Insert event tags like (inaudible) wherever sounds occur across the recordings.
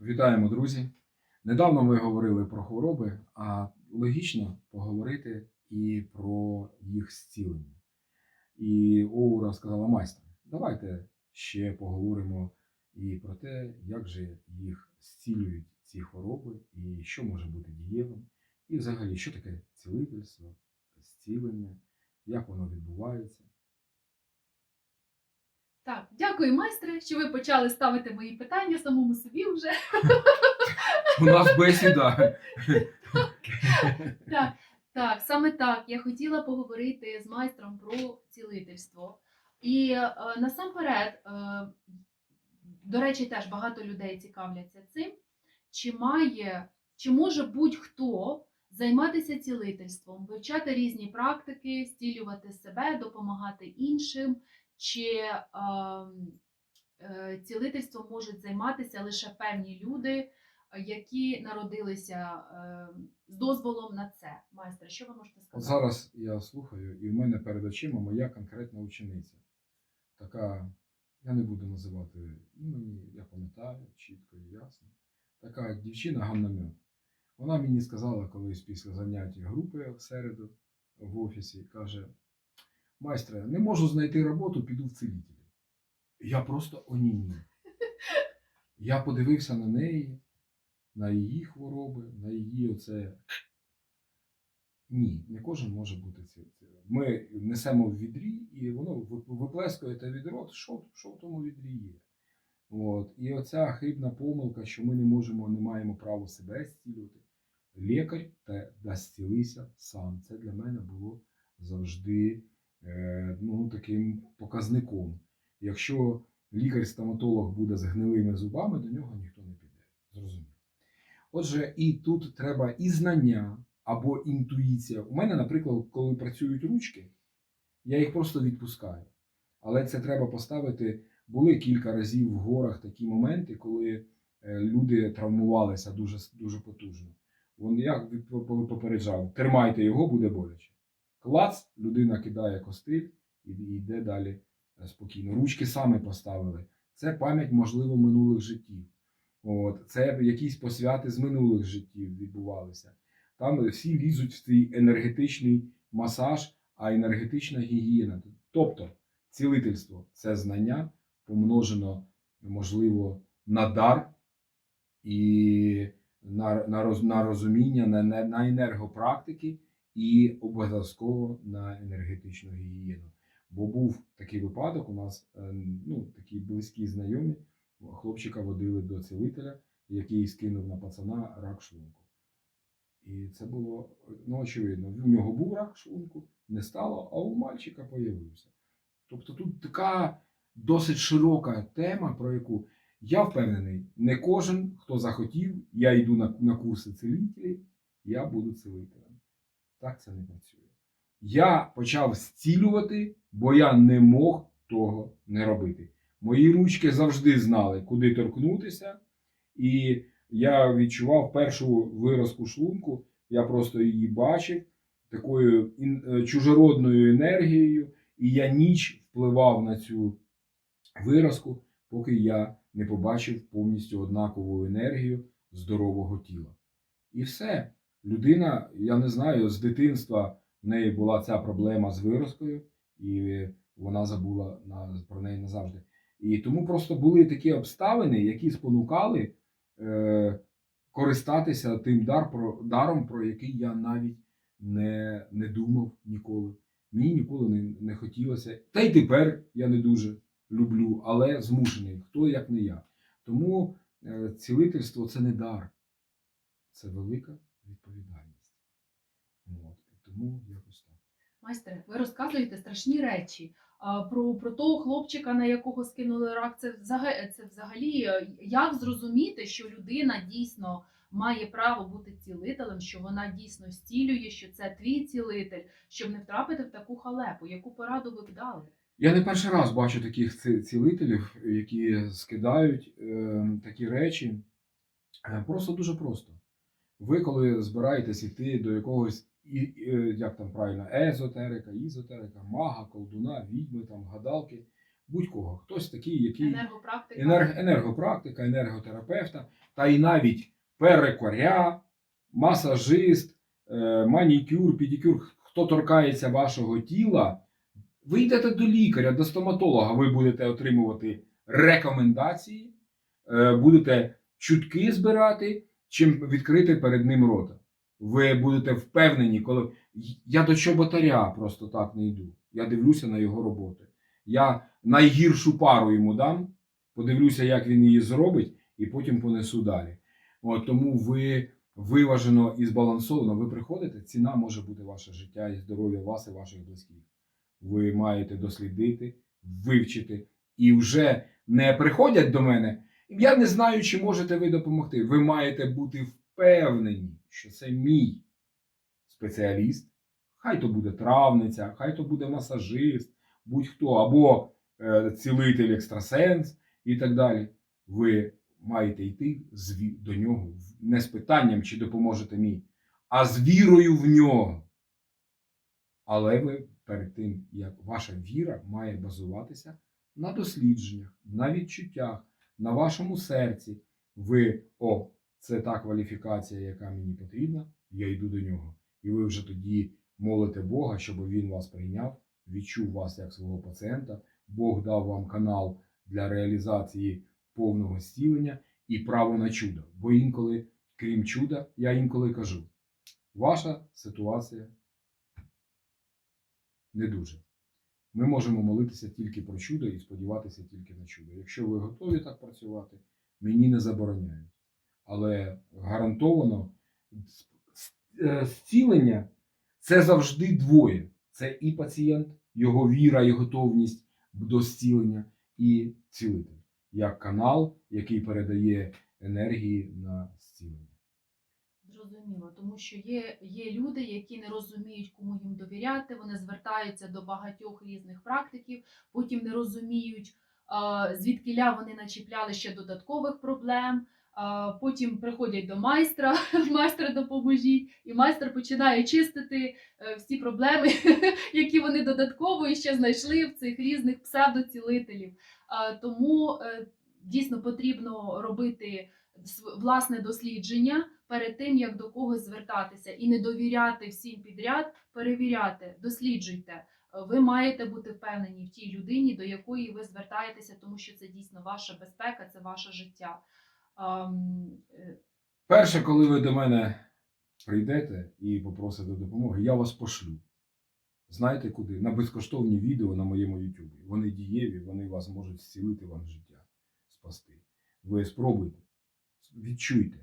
Вітаємо, друзі! Недавно ми говорили про хвороби, а логічно поговорити і про їх зцілення. І Оура сказала майстер, давайте ще поговоримо і про те, як же їх зцілюють ці хвороби, і що може бути дієвим, і взагалі, що таке цілительство, зцілення, як воно відбувається. Так, дякую, майстре, що ви почали ставити мої питання самому собі вже. У нас бесіда. Так, так, саме так. Я хотіла поговорити з майстром про цілительство. І е, насамперед, е, до речі, теж багато людей цікавляться цим. Чи має, чи може будь-хто займатися цілительством, вивчати різні практики, стілювати себе, допомагати іншим, чи е, е, цілительством можуть займатися лише певні люди, які народилися е, з дозволом на це. Майстре, що ви можете От сказати? зараз я слухаю, і в мене перед очима моя конкретна учениця. Така, я не буду називати імені, я пам'ятаю чітко і ясно. Така дівчина гамнамет. Вона мені сказала колись після заняття групи в середу в офісі, каже: майстре, не можу знайти роботу, піду в цілителі. Я просто онімів. Я подивився на неї, на її хвороби, на її оце ні, не кожен може бути цілителем. Ми несемо в відрі, і воно вип- виплескує те відро, що, що в тому відрі є. От. І оця хибна помилка, що ми не можемо, не маємо права себе зцілювати. Лікар та зцілися сам. Це для мене було завжди ну, таким показником. Якщо лікар-стоматолог буде з гнилими зубами, до нього ніхто не піде. Зрозуміло. Отже, і тут треба і знання або інтуїція. У мене, наприклад, коли працюють ручки, я їх просто відпускаю. Але це треба поставити. Були кілька разів в горах такі моменти, коли е, люди травмувалися дуже, дуже потужно. Вон я попереджав, тримайте його, буде боляче. Клац, людина кидає костиль і йде далі е, спокійно. Ручки саме поставили. Це пам'ять, можливо, минулих життів. От, це якісь посвяти з минулих життів відбувалися. Там всі лізуть в цей енергетичний масаж, а енергетична гігієна. Тобто цілительство це знання, помножено, можливо, на дар і на, на, роз, на розуміння, на, на енергопрактики і обов'язково на енергетичну гігієну. Бо був такий випадок, у нас е, ну, такі близькі знайомі, хлопчика водили до цілителя, який скинув на пацана рак шлунку. І це було ну, очевидно. В нього був рак шлунку, не стало, а у мальчика появився. Тобто тут така досить широка тема, про яку я впевнений, не кожен, хто захотів, я йду на, на курси цілителів, я буду цілителем. Так це не працює. Я почав зцілювати, бо я не мог того не робити. Мої ручки завжди знали, куди торкнутися, і я відчував першу виразку шлунку, я просто її бачив такою е, чужородною енергією, і я ніч впливав на цю виразку, поки я не побачив повністю однакову енергію здорового тіла. І все. Людина, я не знаю, з дитинства в неї була ця проблема з виразкою, і вона забула на, про неї назавжди. І тому просто були такі обставини, які спонукали е, користатися тим дар, про, даром, про який я навіть не, не думав ніколи. Мені ніколи не, не хотілося. Та й тепер я не дуже люблю, але змушений, хто як не я. Тому е, цілительство це не дар, це велика відповідальність. От. Тому якось так. Майстре, ви розказуєте страшні речі. А, Про, про того хлопчика, на якого скинули рак, це взагалі, це взагалі е, як зрозуміти, що людина дійсно має право бути цілителем, що вона дійсно зцілює, що це твій цілитель, щоб не втрапити в таку халепу. Яку пораду ви б дали? Я не перший раз бачу таких ці- цілителів, які скидають е, такі речі. Е, Просто дуже просто. Ви, коли збираєтесь іти до якогось, і, і, як там правильно, езотерика, ізотерика, мага, колдуна, відьми, там, гадалки, будь-кого. Хтось такий, який Енергопрактика. енерг, енергопрактика, енерготерапевта, та і навіть перекоря, масажист, е, манікюр, педикюр, хто торкається вашого тіла, ви йдете до лікаря, до стоматолога, ви будете отримувати рекомендації, е, будете чутки збирати, чим відкрити перед ним рота. Ви будете впевнені, коли я до чоботаря просто так не йду. Я дивлюся на його роботи. Я найгіршу пару йому дам, подивлюся, як він її зробить, і потім понесу далі. От, тому ви виважено і збалансовано ви приходите, ціна може бути ваше життя і здоров'я вас і ваших близьких. Ви маєте дослідити, вивчити і вже не приходять до мене. Я не знаю, чи можете ви допомогти. Ви маєте бути впевнені, що це мій спеціаліст. Хай то буде травниця, хай то буде масажист, будь-хто, або е, цілитель екстрасенс і так далі. Ви маєте йти до нього не з питанням, чи допоможете мій, а з вірою в нього. Але ви перед тим, як ваша віра має базуватися на дослідженнях, на відчуттях, на вашому серці. Ви, о, це та кваліфікація, яка мені потрібна, я йду до нього. І ви вже тоді молите Бога, щоб він вас прийняв, відчув вас як свого пацієнта. Бог дав вам канал для реалізації повного зцілення і право на чудо. Бо інколи, крім чуда, я інколи кажу: ваша ситуація не дуже. Ми можемо молитися тільки про чудо і сподіватися тільки на чудо. Якщо ви готові так працювати, мені не забороняють. Але гарантовано е, зцілення це завжди двоє. Це і пацієнт, його віра і готовність до зцілення, і цілитель, як канал, який передає енергії на зцілення. Зрозуміло, тому що є, є люди, які не розуміють, кому їм довіряти. Вони звертаються до багатьох різних практиків, потім не розуміють, звідкиля вони начіпляли ще додаткових проблем. Потім приходять до майстра, (laughs) майстра допоможіть, і майстер починає чистити е, всі проблеми, (laughs) які вони додатково ще знайшли в цих різних псевдоцілителів. Тому е, дійсно потрібно робити власне дослідження перед тим, як до когось звертатися, і не довіряти всім підряд, перевіряти, досліджуйте. Ви маєте бути впевнені в тій людині, до якої ви звертаєтеся, тому що це дійсно ваша безпека, це ваше життя. Е, Перше, коли ви до мене прийдете і попросите допомоги, я вас пошлю. Знаєте куди? На безкоштовні відео на моєму YouTube. Вони дієві, вони вас можуть зцілити вам життя, спасти. Ви спробуйте, відчуйте,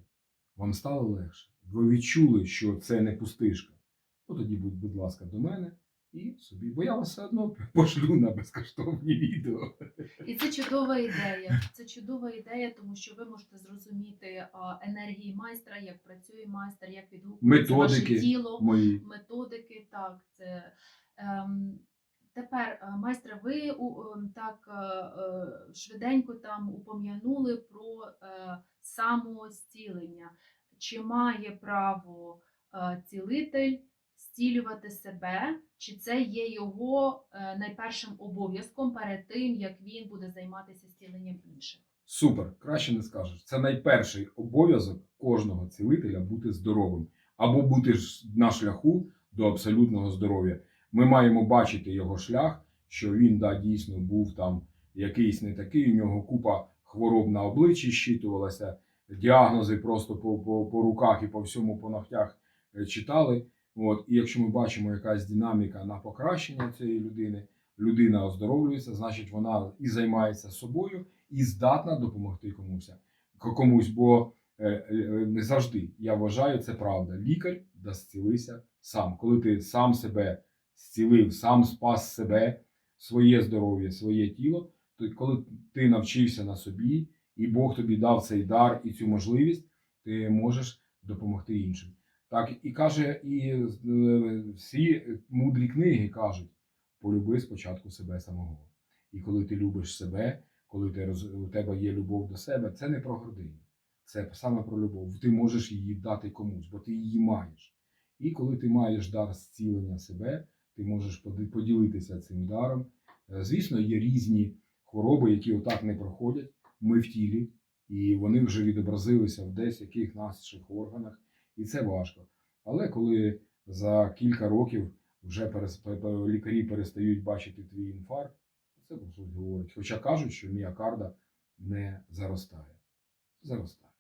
вам стало легше. Ви відчули, що це не пустишка. Ну тоді, будь, будь ласка, до мене і собі. Бо я вас все одно (laughs) пошлю на безкоштовні відео. І це чудова ідея. Це чудова ідея, тому що ви можете зрозуміти енергії майстра, як працює майстер, як відгукується Методики. ваше тіло. Мої методики, так, це. Ем, тепер, е, майстре, ви ем, так е, е, швиденько там упом'янули про самозцілення. Чи має право цілитель зцілювати себе, чи це є його найпершим обов'язком перед тим, як він буде займатися зціленням інших? Супер, краще не скажеш. Це найперший обов'язок кожного цілителя бути здоровим або бути на шляху до абсолютного здоров'я. Ми маємо бачити його шлях, що він да, дійсно був там якийсь не такий. У нього купа хвороб на обличчі щитувалася, діагнози просто по, по, по руках і по всьому по ногтях е, читали. От, і якщо ми бачимо якась динаміка на покращення цієї людини, людина оздоровлюється, значить вона і займається собою, і здатна допомогти комусь. Комусь, бо е, е, не завжди я вважаю, це правда. Лікар зцілися сам. Коли ти сам себе зцілив, сам спас себе, своє здоров'я, своє тіло, то коли ти навчився на собі, і Бог тобі дав цей дар і цю можливість, ти можеш допомогти іншим. Так і каже, і е, всі мудрі книги кажуть: полюби спочатку себе самого. І коли ти любиш себе, коли ти у тебе є любов до себе, це не про гординю, це саме про любов. Ти можеш її дати комусь, бо ти її маєш. І коли ти маєш дар зцілення себе, ти можеш поділитися цим даром. Е, Звісно, є різні хвороби, які отак не проходять. Ми в тілі, і вони вже відобразилися в десь яких наших органах, і це важко. Але коли за кілька років вже лікарі перестають бачити твій інфаркт, це про щось говорить. Хоча кажуть, що міокарда не заростає. Заростає.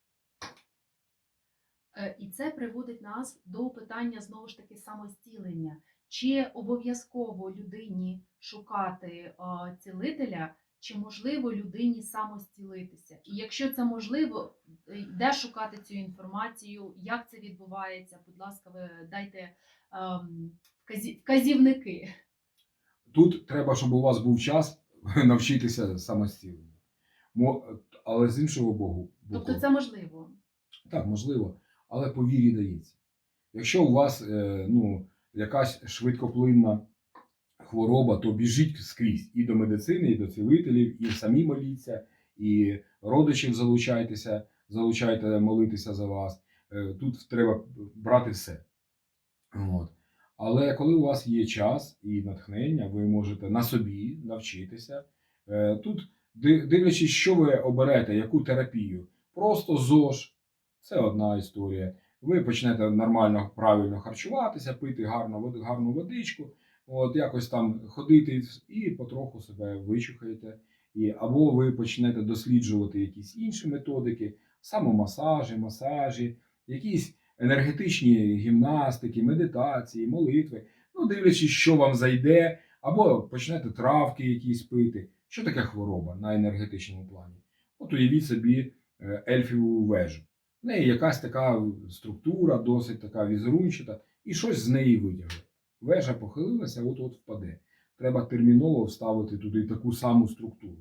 Е, І це приводить нас до питання знову ж таки самостілення. Чи обов'язково людині шукати цілителя, чи можливо людині самостілитися? І якщо це можливо, е, де шукати цю інформацію, як це відбувається? Будь ласка, ви дайте ем, вказівники. Тут треба, щоб у вас був час (laughs) навчитися самостійно. Мо- Але з іншого боку, Тобто це можливо. так, можливо, але по вірі дається. Якщо у вас е, ну, якась швидкоплинна хвороба, то біжіть скрізь і до медицини, і до цілителів, і самі моліться, і родичів залучайтеся, залучайте молитися за вас. Е, Тут треба брати все. От. Але коли у вас є час і натхнення, ви можете на собі навчитися. Е, Тут, дивлячись, що ви оберете, яку терапію, просто ЗОЖ це одна історія. Ви почнете нормально, правильно харчуватися, пити гарну, гарну водичку, от якось там ходити і потроху себе вичухаєте. І, або ви почнете досліджувати якісь інші методики, самомасажі, масажі, якісь енергетичні гімнастики, медитації, молитви. Ну, дивлячись, що вам зайде, або почнете травки якісь пити. Що таке хвороба на енергетичному плані? От уявіть собі е, ельфіву вежу. Неї якась така структура, досить така візерунчата, і щось з неї витягне. Вежа похилилася, от-от впаде. Треба терміново вставити туди таку саму структуру.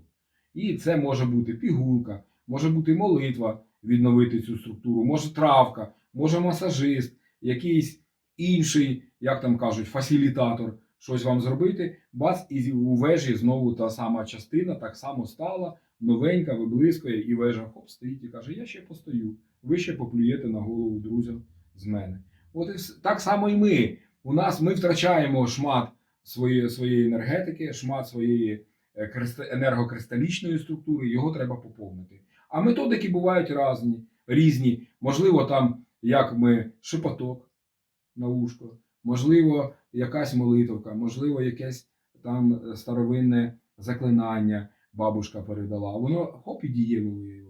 І це може бути пігулка, може бути молитва, відновити цю структуру, може травка, може масажист, якийсь інший, як там кажуть, фасилітатор, щось вам зробити. Бац, і у вежі знову та сама частина так само стала, новенька, виблискує, і вежа хоп, стоїть і каже: Я ще постою, ви ще поплюєте на голову друзям з мене. От і так само і ми. У нас ми втрачаємо шмат своєї, своєї енергетики, шмат своєї е, енергокристалічної структури, його треба поповнити. А методики бувають різні, різні. Можливо, там, як ми шепоток на вушко, можливо, якась молитовка, можливо, якесь там е, старовинне заклинання бабушка передала. Воно хоп і виявилось.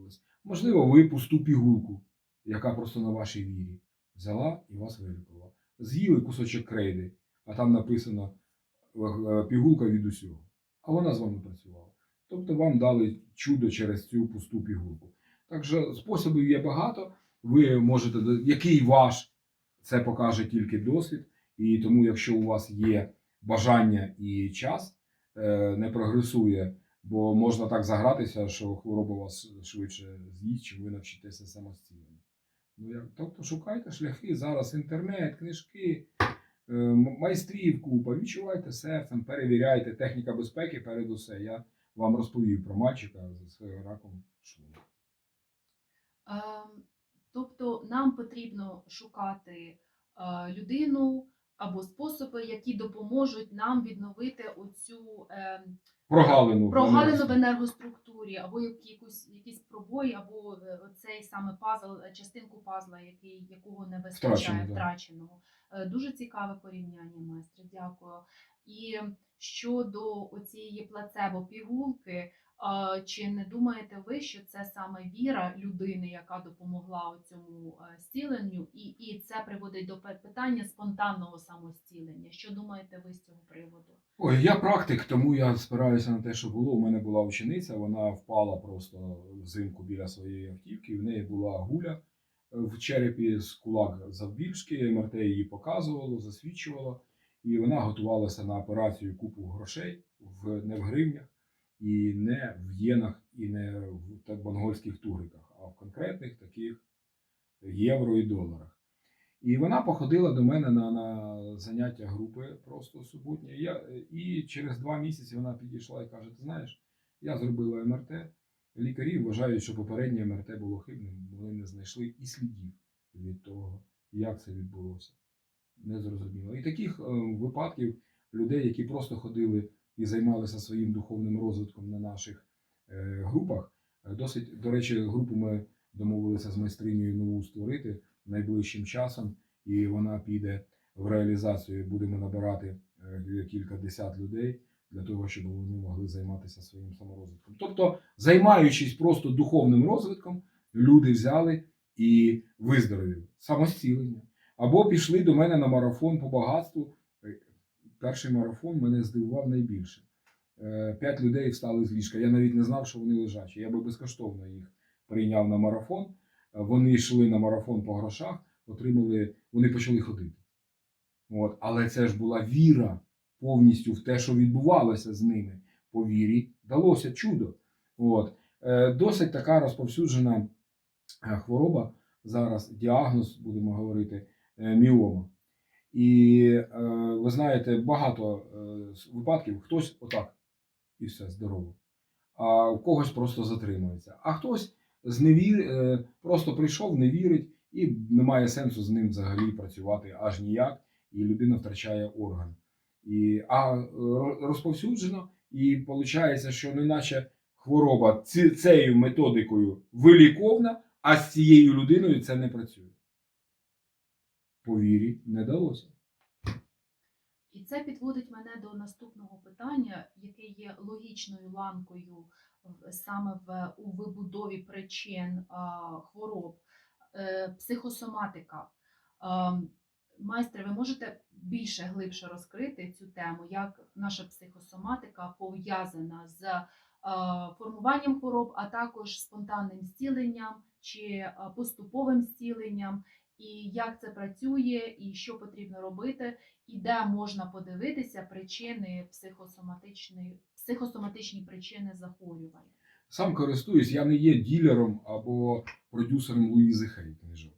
Можливо, ви пусту пігулку, яка просто на вашій вірі, взяла і вас вилікувала. З'їли кусочок крейди, а там написано е, пігулка від усього. А вона з вами працювала. Тобто вам дали чудо через цю пусту пігулку. Так що способів є багато. Ви можете, який ваш, це покаже тільки досвід. І тому, якщо у вас є бажання і час, е, не прогресує, бо можна так загратися, що хвороба вас швидше з'їсть, чим ви навчитеся самостійно. Ну, як, тобто шукайте шляхи зараз, інтернет, книжки, е, майстрів купа, відчувайте серцем, перевіряйте, техніка безпеки перед усе. Я вам розповів про мальчика з раком шлунка. Ем, Тобто нам потрібно шукати людину або способи, які допоможуть нам відновити оцю ем, Прогалину. прогалину в енергоструктурі, або як- якусь якісь пробої, або е, цей саме пазл, е, частинку пазла, який якого не вистачає втраченого. Е, Дуже цікаве порівняння, майстре. Дякую. І щодо оцієї плацебо пігулки. А, Чи не думаєте ви, що це саме віра людини, яка допомогла цьому е, зціленню, і, і це приводить до питання спонтанного самостілення? Що думаєте ви з цього приводу? Ой, я практик, тому я спираюся на те, що було. У мене була учениця, вона впала просто взимку біля своєї автівки. В неї була гуля е, в черепі з кулак завбільшки. МРТ її показувало, засвідчувало. І вона готувалася на операцію купу грошей в не в гривнях, і не в єнах, і не в монгольських тугриках, а в конкретних таких євро і доларах. І вона походила до мене на, на заняття групи просто суботні. Я, і через два місяці вона підійшла і каже: Ти знаєш, я зробила МРТ. Лікарі вважають, що попереднє МРТ було хибним, вони не знайшли і слідів від того, як це відбулося. Не зрозуміло. І таких е, випадків людей, які просто ходили і займалися своїм духовним розвитком на наших е, групах. Е, Досить, до речі, групу ми домовилися з майстринею нову створити найближчим часом, і вона піде в реалізацію. Будемо набирати е, кілька десят людей для того, щоб вони могли займатися своїм саморозвитком. Тобто, займаючись просто духовним розвитком, люди взяли і виздоровіли самостілення. Або пішли до мене на марафон по багатству. Перший марафон мене здивував найбільше. Е, П'ять людей встали з ліжка. Я навіть не знав, що вони лежачі. Я би безкоштовно їх прийняв на марафон. Е, Вони йшли на марафон по грошах, отримали, вони почали ходити. От. Але це ж була віра повністю в те, що відбувалося з ними. По вірі далося чудо. От. Е, Досить така розповсюджена хвороба. Зараз діагноз, будемо говорити, міома. І е, ви знаєте, багато е, випадків хтось отак і все здорово. А у когось просто затримується. А хтось з невір... е, просто прийшов, не вірить, і немає сенсу з ним взагалі працювати аж ніяк, і людина втрачає орган. І, а розповсюджено, і виходить, що неначе хвороба ці- цією методикою виліковна, а з цією людиною це не працює. По не далося. І це підводить мене до наступного питання, яке є логічною ланкою саме в у вибудові причин а, хвороб, Е, психосоматика. А, Майстре, ви можете більше глибше розкрити цю тему, як наша психосоматика пов'язана з а, формуванням хвороб, а також спонтанним зціленням чи а, поступовим зціленням, і як це працює, і що потрібно робити, і де можна подивитися причини психосоматичної, психосоматичні причини захворювань. Сам користуюсь, я не є ділером або продюсером Луїзи Хей книжок.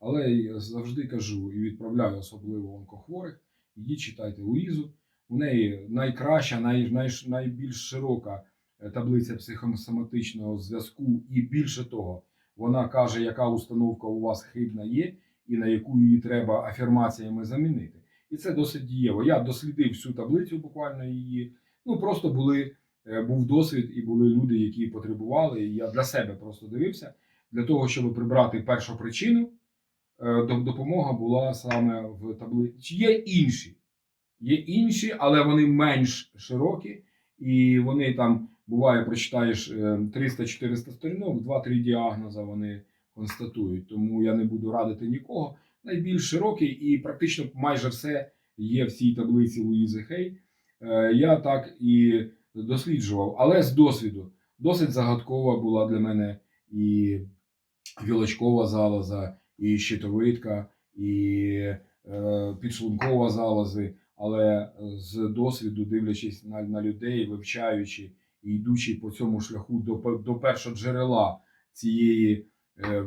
Але я завжди кажу і відправляю особливо онкохворих. Ідіть читайте Луїзу. У неї найкраща, най, най, найбільш широка е, таблиця психосоматичного зв'язку, і більше того, вона каже, яка установка у вас хибна є, і на яку її треба афірмаціями замінити. І це досить дієво. Я дослідив всю таблицю, буквально її. Ну просто були е, був досвід, і були люди, які потребували. І я для себе просто дивився для того, щоб прибрати першу причину. е, Допомога була саме в таблиці. Є інші? Є інші, але вони менш широкі, і вони там буває, прочитаєш е, 300-400 сторінок, 2-3 діагноза вони констатують. Тому я не буду радити нікого. Найбільш широкий і практично майже все є в цій таблиці Луїзи Хей. Е, Я так і досліджував, але з досвіду. Досить загадкова була для мене і вілочкова залоза, і щитовидка, і е, підшлункова залози. Але з досвіду, дивлячись на, на людей, вивчаючи і йдучи по цьому шляху до, до першого джерела цієї е, е,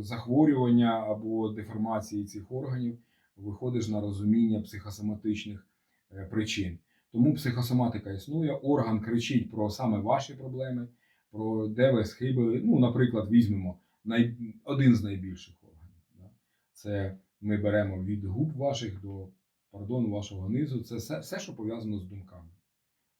захворювання або деформації цих органів, виходиш на розуміння психосоматичних е, причин. Тому психосоматика існує, орган кричить про саме ваші проблеми, про де ви схибили. Ну, наприклад, візьмемо най... один з найбільших органів. Да? Це ми беремо від губ ваших до пардон, вашого низу. Це все, все, що пов'язано з думками.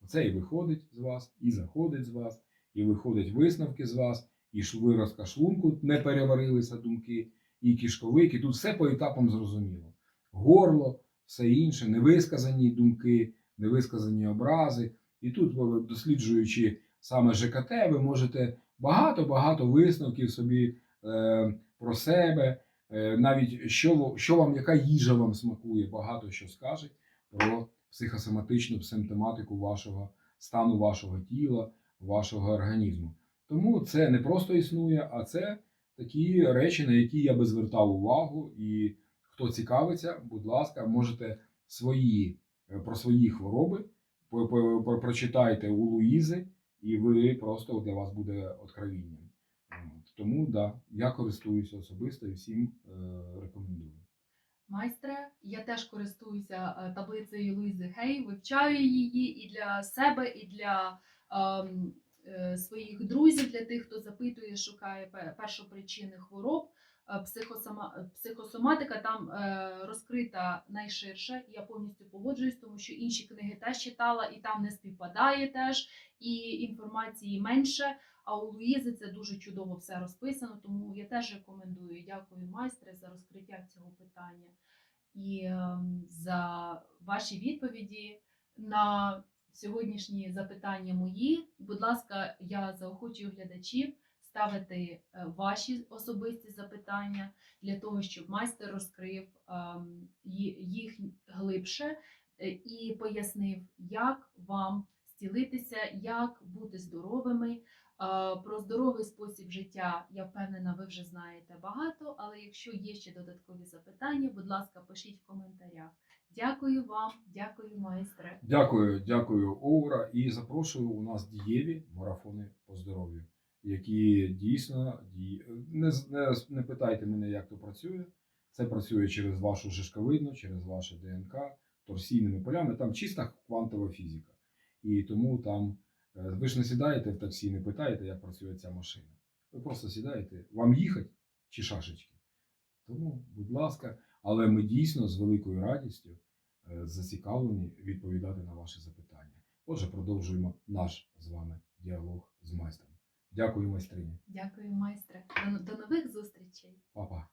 Оце і виходить з вас, і заходить з вас, і виходять висновки з вас, і виразка шлунку не переварилися думки, і кишковик, і тут все по етапам зрозуміло. Горло, все інше, невисказані думки, невисказані образи. І тут, досліджуючи саме ЖКТ, ви можете багато-багато висновків собі е, про себе, е, навіть що, що вам, яка їжа вам смакує, багато що скаже про психосоматичну симптоматику вашого стану, вашого тіла, вашого організму. Тому це не просто існує, а це такі речі, на які я би звертав увагу. І хто цікавиться, будь ласка, можете свої е, про свої хвороби прочитайте у Луїзи, і ви просто для вас буде откровінням. Тому да, я користуюся особисто і всім е, рекомендую. Майстре, я теж користуюся е, таблицею Луїзи Хей, вивчаю її і для себе, і для ем, е, своїх друзів, для тих, хто запитує, шукає пе- першопричини хвороб. е, психосома... психосоматика там е, розкрита найширше. Я повністю погоджуюсь, тому що інші книги теж читала, і там не співпадає теж, і інформації менше. А у Луїзи це дуже чудово все розписано, тому я теж рекомендую. Дякую, майстре, за розкриття цього питання і ем, за ваші відповіді на сьогоднішні запитання мої. Будь ласка, я заохочую глядачів ставити е, ваші особисті запитання для того, щоб майстер розкрив ем, їх глибше е, і пояснив, як вам зцілитися, як бути здоровими. Е, Про здоровий спосіб життя, я впевнена, ви вже знаєте багато, але якщо є ще додаткові запитання, будь ласка, пишіть в коментарях. Дякую вам, дякую, майстре. Дякую, дякую, Оура. І запрошую у нас дієві марафони по здоров'ю, які дійсно не, не, не питайте мене, як то працює. Це працює через вашу жишковидну, через ваше ДНК, торсійними полями. Там чиста квантова фізика. І тому там ви ж не сідаєте в таксі, і не питаєте, як працює ця машина. Ви просто сідаєте, вам їхати чи шашечки. Тому, будь ласка, але ми дійсно з великою радістю е, зацікавлені відповідати на ваші запитання. Отже, продовжуємо наш з вами діалог з майстром. Дякую, майстрині. Дякую, майстре. До нових зустрічей. Па-па.